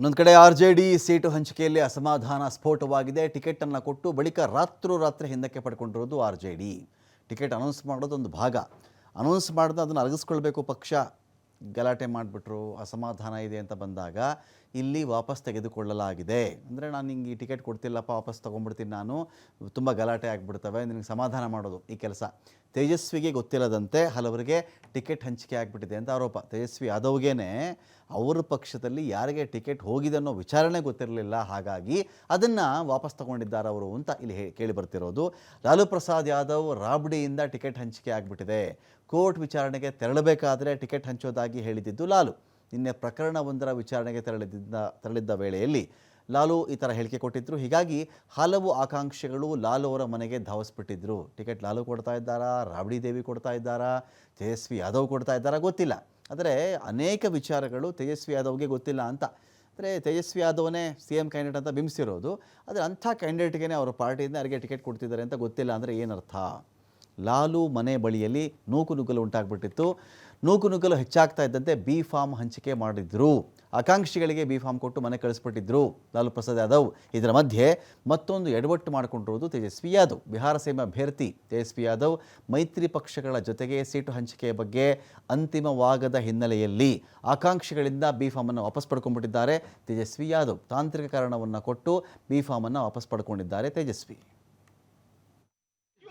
ಇನ್ನೊಂದು ಕಡೆ R J D seat ಹಂಚಿಕೆಯಲ್ಲಿ ಅಸಮಾಧಾನ ಸ್ಫೋಟವಾಗಿದೆ. ಟಿಕೆಟನ್ನು ಕೊಟ್ಟು ಬಳಿಕ ರಾತ್ರೋರಾತ್ರಿ ಹಿಂದಕ್ಕೆ ಪಡ್ಕೊಂಡಿರೋದು R J D ticket announce ಮಾಡೋದು ಒಂದು ಭಾಗ. ಅನೌನ್ಸ್ ಮಾಡಿದ ಅದನ್ನು ಅರಗಿಸ್ಕೊಳ್ಬೇಕು ಪಕ್ಷ. ಗಲಾಟೆ ಮಾಡಿಬಿಟ್ರು, ಅಸಮಾಧಾನ ಇದೆ ಅಂತ ಬಂದಾಗ ಇಲ್ಲಿ ವಾಪಸ್ ತೆಗೆದುಕೊಳ್ಳಲಾಗಿದೆ. ಅಂದರೆ ನಾನು ನಿಂಗೆ ಈ ಟಿಕೆಟ್ ಕೊಡ್ತಿಲ್ಲಪ್ಪ, ವಾಪಸ್ ತೊಗೊಂಡ್ಬಿಡ್ತೀನಿ ನಾನು, ತುಂಬ ಗಲಾಟೆ ಆಗಿಬಿಡ್ತವೆ, ನಿನಗೆ ಸಮಾಧಾನ ಮಾಡೋದು ಈ ಕೆಲಸ. ತೇಜಸ್ವಿಗೆ ಗೊತ್ತಿಲ್ಲದಂತೆ ಹಲವರಿಗೆ ಟಿಕೆಟ್ ಹಂಚಿಕೆ ಆಗಿಬಿಟ್ಟಿದೆ ಅಂತ ಆರೋಪ. ತೇಜಸ್ವಿ ಯಾದವ್ಗೇನೆ ಅವರ ಪಕ್ಷದಲ್ಲಿ ಯಾರಿಗೆ ಟಿಕೆಟ್ ಹೋಗಿದೆ ಅನ್ನೋ ವಿಚಾರಣೆ ಗೊತ್ತಿರಲಿಲ್ಲ, ಹಾಗಾಗಿ ಅದನ್ನು ವಾಪಸ್ ತಗೊಂಡಿದ್ದಾರೆ ಅವರು ಅಂತ ಇಲ್ಲಿ ಕೇಳಿ ಬರ್ತಿರೋದು. ಲಾಲು ಪ್ರಸಾದ್ ಯಾದವ್ ರಾಬ್ಡಿಯಿಂದ ಟಿಕೆಟ್ ಹಂಚಿಕೆ ಆಗಿಬಿಟ್ಟಿದೆ. ಕೋರ್ಟ್ ವಿಚಾರಣೆಗೆ ತೆರಳಬೇಕಾದರೆ ಟಿಕೆಟ್ ಹಂಚೋದಾಗಿ ಹೇಳಿದ್ದು ಲಾಲು. ನಿನ್ನೆ ಪ್ರಕರಣವೊಂದರ ವಿಚಾರಣೆಗೆ ತೆರಳಿದ್ದ ತೆರಳಿದ್ದ ವೇಳೆಯಲ್ಲಿ ಲಾಲು ಈ ಥರ ಹೇಳಿಕೆ ಕೊಟ್ಟಿದ್ದರು ಹೀಗಾಗಿ ಹಲವು ಆಕಾಂಕ್ಷಿಗಳು ಲಾಲು ಅವರ ಮನೆಗೆ ಧಾವಿಸ್ಬಿಟ್ಟಿದ್ರು. ಟಿಕೆಟ್ ಲಾಲು ಕೊಡ್ತಾ ಇದ್ದಾರಾ? ರಾಬಡಿ ದೇವಿ ಕೊಡ್ತಾ ಇದ್ದಾರಾ? ತೇಜಸ್ವಿ ಯಾದವ್ ಕೊಡ್ತಾ ಇದ್ದಾರಾ? ಗೊತ್ತಿಲ್ಲ. ಆದರೆ ಅನೇಕ ವಿಚಾರಗಳು ತೇಜಸ್ವಿ ಯಾದವ್ಗೆ ಗೊತ್ತಿಲ್ಲ ಅಂತ. ಅಂದರೆ ತೇಜಸ್ವಿ ಯಾದವನೇ ಸಿ ಎಂ ಕ್ಯಾಂಡಿಡೇಟ್ ಅಂತ ಬಿಂಬಿಸಿರೋದು. ಆದರೆ ಅಂಥ ಕ್ಯಾಂಡಿಡೇಟ್ಗೆ ಅವರ ಪಾರ್ಟಿಯಿಂದ ಯಾರಿಗೆ ಟಿಕೆಟ್ ಕೊಡ್ತಿದ್ದಾರೆ ಅಂತ ಗೊತ್ತಿಲ್ಲ. ಅಂದರೆ ಏನರ್ಥ? ಲಾಲು ಮನೆ ಬಳಿಯಲ್ಲಿ ನೂಕು ನುಗ್ಗಲು ಉಂಟಾಗ್ಬಿಟ್ಟಿತ್ತು. ನೂಕು ನುಗ್ಗಲು ಹೆಚ್ಚಾಗ್ತಾ ಇದ್ದಂತೆ ಬಿ ಫಾರ್ಮ್ ಹಂಚಿಕೆ ಮಾಡಿದ್ರು. ಆಕಾಂಕ್ಷಿಗಳಿಗೆ ಬಿ ಫಾರ್ಮ್ ಕೊಟ್ಟು ಮನೆ ಕಳಿಸ್ಬಿಟ್ಟಿದ್ರು. ಲಾಲು ಪ್ರಸಾದ್ ಯಾದವ್. ಇದರ ಮಧ್ಯೆ ಮತ್ತೊಂದು ಎಡವಟ್ಟು ಮಾಡಿಕೊಂಡಿರುವುದು ತೇಜಸ್ವಿ ಯಾದವ್. ಬಿಹಾರ ಸೇಮ ಅಭ್ಯರ್ಥಿ ತೇಜಸ್ವಿ ಯಾದವ್ ಮೈತ್ರಿ ಪಕ್ಷಗಳ ಜೊತೆಗೆ ಸೀಟು ಹಂಚಿಕೆಯ ಬಗ್ಗೆ ಅಂತಿಮವಾಗದ ಹಿನ್ನೆಲೆಯಲ್ಲಿ ಆಕಾಂಕ್ಷಿಗಳಿಂದ ಬಿ ಫಾರ್ಮನ್ನು ವಾಪಸ್ ಪಡ್ಕೊಂಡ್ಬಿಟ್ಟಿದ್ದಾರೆ ತೇಜಸ್ವಿ ಯಾದವ್. ತಾಂತ್ರಿಕ ಕಾರಣವನ್ನು ಕೊಟ್ಟು ಬಿ ಫಾರ್ಮನ್ನು ವಾಪಸ್ ಪಡ್ಕೊಂಡಿದ್ದಾರೆ ತೇಜಸ್ವಿ.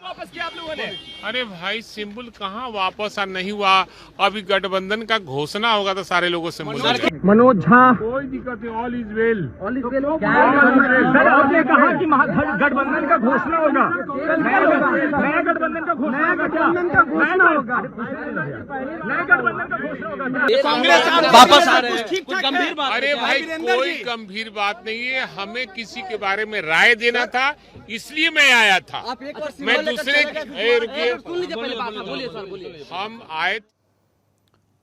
वापस किया आप लोगों ने? अरे भाई सिंबल कहाँ वापस आ नहीं हुआ। अभी गठबंधन का घोषणा होगा तो सारे लोगों से मनोज मनोज झा। कोई दिक्कत नहीं all is well all is well sir आपने कहा कि गठबंधन का घोषणा होगा। नया गठबंधन का घोषणा होगा। नया होगा। नया गठबंधन का घोषणा होगा। कांग्रेस वापस आ रहे हैं। कुछ गंभीर बात अरे भाई कोई गंभीर बात नहीं है। हमें किसी के बारे में राय देना था इसलिए मैं आया था। आप एक बार मैं दूसरे ए, रुकिए सुन लीजिए पहले बात। बोलिए सर बोलिए। हम आए